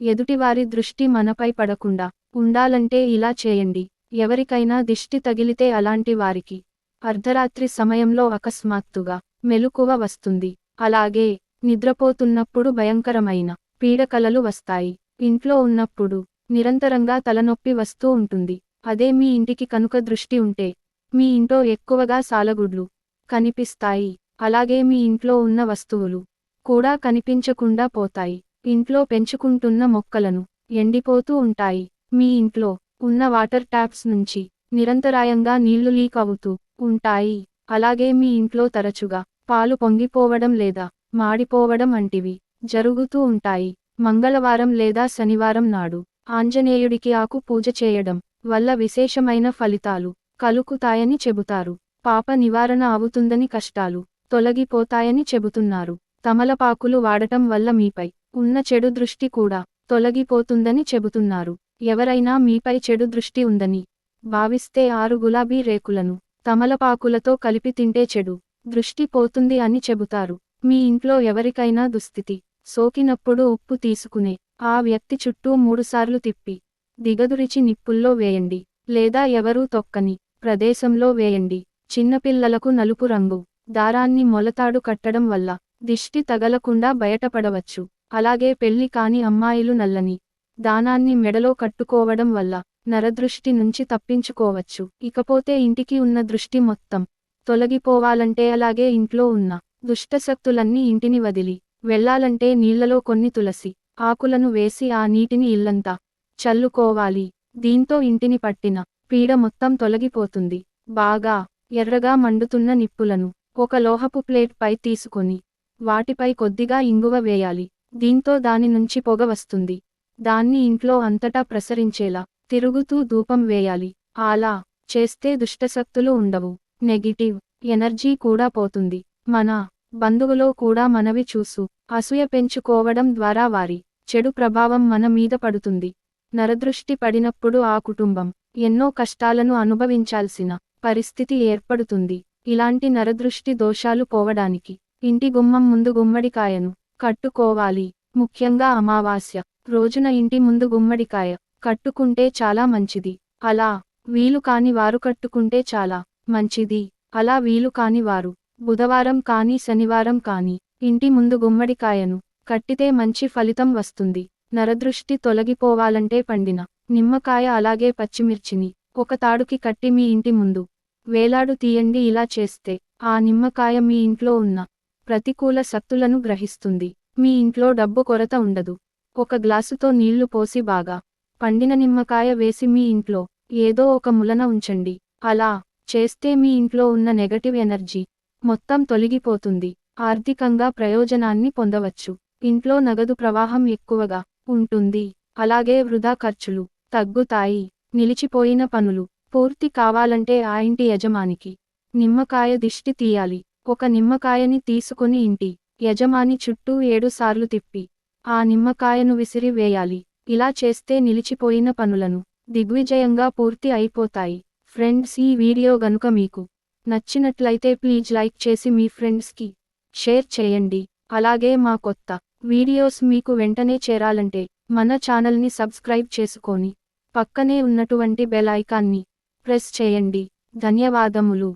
ఎదుటివారి దృష్టి మనపై పడకుండా ఉండాలంటే ఇలా చేయండి. ఎవరికైనా దిష్టి తగిలితే అలాంటి వారికి అర్ధరాత్రి సమయంలో అకస్మాత్తుగా మెలకువ వస్తుంది. అలాగే నిద్రపోతున్నప్పుడు భయంకరమైన పీడకలలు వస్తాయి. ఇంట్లో ఉన్నప్పుడు నిరంతరంగా తలనొప్పి వస్తూ ఉంటుంది. అదే మీ ఇంటికి కనుక దృష్టి ఉంటే మీ ఇంట్లో ఎక్కువగా సాలగుడ్లు కనిపిస్తాయి. అలాగే మీ ఇంట్లో ఉన్న వస్తువులు కూడా కనిపించకుండా పోతాయి. ఇంట్లో పెంచుకుంటున్న మొక్కలను ఎండిపోతూ ఉంటాయి. మీ ఇంట్లో ఉన్న వాటర్ ట్యాప్స్ నుంచి నిరంతరాయంగా నీళ్ళు లీక్ అవుతూ ఉంటాయి. అలాగే మీ ఇంట్లో తరచుగా పాలు పొంగిపోవడం లేదా మాడిపోవడం వంటివి జరుగుతూ ఉంటాయి. మంగళవారం లేదా శనివారం నాడు ఆంజనేయుడికి ఆకు పూజ చేయడం వల్ల విశేషమైన ఫలితాలు కలుకుతాయని చెబుతారు. పాప నివారణ అవుతుందని కష్టాలు తొలగిపోతాయని చెబుతున్నారు. తమలపాకులు వాడటం వల్ల మీపై ఉన్న చెడు దృష్టి కూడా తొలగిపోతుందని చెబుతున్నారు. ఎవరైనా మీపై చెడు దృష్టి ఉందని భావిస్తే ఆరు గులాబీ రేకులను తమలపాకులతో కలిపి తింటే చెడు దృష్టి పోతుంది అని చెబుతారు. మీ ఇంట్లో ఎవరికైనా దుస్థితి సోకినప్పుడు ఉప్పు తీసుకునే ఆ వ్యక్తి చుట్టూ మూడుసార్లు తిప్పి దిగదురిచి నిప్పుల్లో వేయండి. లేదా ఎవరూ తొక్కని ప్రదేశంలో వేయండి. చిన్నపిల్లలకు నలుపు రంగు దారాన్ని మొలతాడు కట్టడం వల్ల దిష్టి తగలకుండా బయటపడవచ్చు. అలాగే పెళ్ళి కాని అమ్మాయిలు నల్లని. దానాన్ని మెడలో కట్టుకోవడం వల్ల నరదృష్టి నుంచి తప్పించుకోవచ్చు. ఇకపోతే ఇంటికి ఉన్న దృష్టి మొత్తం తొలగిపోవాలంటే అలాగే ఇంట్లో ఉన్న దుష్టశక్తులన్నీ ఇంటిని వదిలి వెళ్ళాలంటే నీళ్ళలో కొన్ని తులసి ఆకులను వేసి ఆ నీటిని ఇల్లంతా చల్లుకోవాలి. దీంతో ఇంటిని పట్టిన పీడ మొత్తం తొలగిపోతుంది. బాగా ఎర్రగా మండుతున్న నిప్పులను ఒక లోహపు ప్లేట్ పై తీసుకొని వాటిపై కొద్దిగా ఇంగువ వేయాలి. దీంతో దాని నుంచి పొగ వస్తుంది. దాన్ని ఇంట్లో అంతటా ప్రసరించేలా తిరుగుతూ ధూపం వేయాలి. అలా చేస్తే దుష్టశక్తులు ఉండవు. నెగిటివ్ ఎనర్జీ కూడా పోతుంది. మన బంధువులో కూడా మనవి చూసు. అసూయ పెంచుకోవడం ద్వారా వారి చెడు ప్రభావం మన మీద పడుతుంది. నరదృష్టి పడినప్పుడు ఆ కుటుంబం ఎన్నో కష్టాలను అనుభవించాల్సిన పరిస్థితి ఏర్పడుతుంది. ఇలాంటి నరదృష్టి దోషాలు పోవడానికి ఇంటి గుమ్మం ముందు గుమ్మడికాయను కట్టుకోవాలి. ముఖ్యంగా అమావాస్య. రోజున ఇంటి ముందు గుమ్మడికాయ. కట్టుకుంటే చాలా మంచిది. అలా వీలు కాని వారు కట్టుకుంటే చాలా మంచిది. అలా వీలు కాని వారు. బుధవారం కాని శనివారం కాని ఇంటి ముందు గుమ్మడికాయను కట్టితే మంచి ఫలితం వస్తుంది. నరదృష్టి తొలగిపోవాలంటే పండిన నిమ్మకాయ అలాగే పచ్చిమిర్చిని ఒక తాడుకి కట్టి మీ ఇంటి ముందు వేలాడు తీయండి ఇలా చేస్తే ఆ నిమ్మకాయ మీ ఇంట్లో ఉన్న ప్రతికూల శక్తులను గ్రహిస్తుంది. మీ ఇంట్లో డబ్బు కొరత ఉండదు. ఒక గ్లాసుతో నీళ్ళు పోసి బాగా పండిన నిమ్మకాయ వేసి మీ ఇంట్లో ఏదో ఒక ములన ఉంచండి. అలా చేస్తే మీ ఇంట్లో ఉన్న నెగటివ్ ఎనర్జీ మొత్తం తొలగిపోతుంది. ఆర్థికంగా ప్రయోజనాన్ని పొందవచ్చు. ఇంట్లో నగదు ప్రవాహం ఎక్కువగా ఉంటుంది. అలాగే వృధా ఖర్చులు తగ్గుతాయి. నిలిచిపోయిన పనులు పూర్తి కావాలంటే ఆ ఇంటి యజమానికి నిమ్మకాయ దిష్టి తీయాలి. ఒక నిమ్మకాయని తీసుకుని ఇంటి యజమాని చుట్టూ ఏడుసార్లు తిప్పి ఆ నిమ్మకాయను విసిరి వేయాలి. ఇలా చేస్తే నిలిచిపోయిన పనులను దిగ్విజయంగా పూర్తి అయిపోతాయి. ఫ్రెండ్స్ ఈ వీడియో గనుక మీకు నచ్చినట్లయితే ప్లీజ్ లైక్ చేసి మీ ఫ్రెండ్స్కి షేర్ చేయండి. అలాగే మా కొత్త వీడియోస్ మీకు వెంటనే చేరాలంటే మన ఛానల్ని సబ్స్క్రైబ్ చేసుకొని పక్కనే ఉన్నటువంటి బెల్ ఐకాన్ని ప్రెస్ చేయండి. ధన్యవాదములు.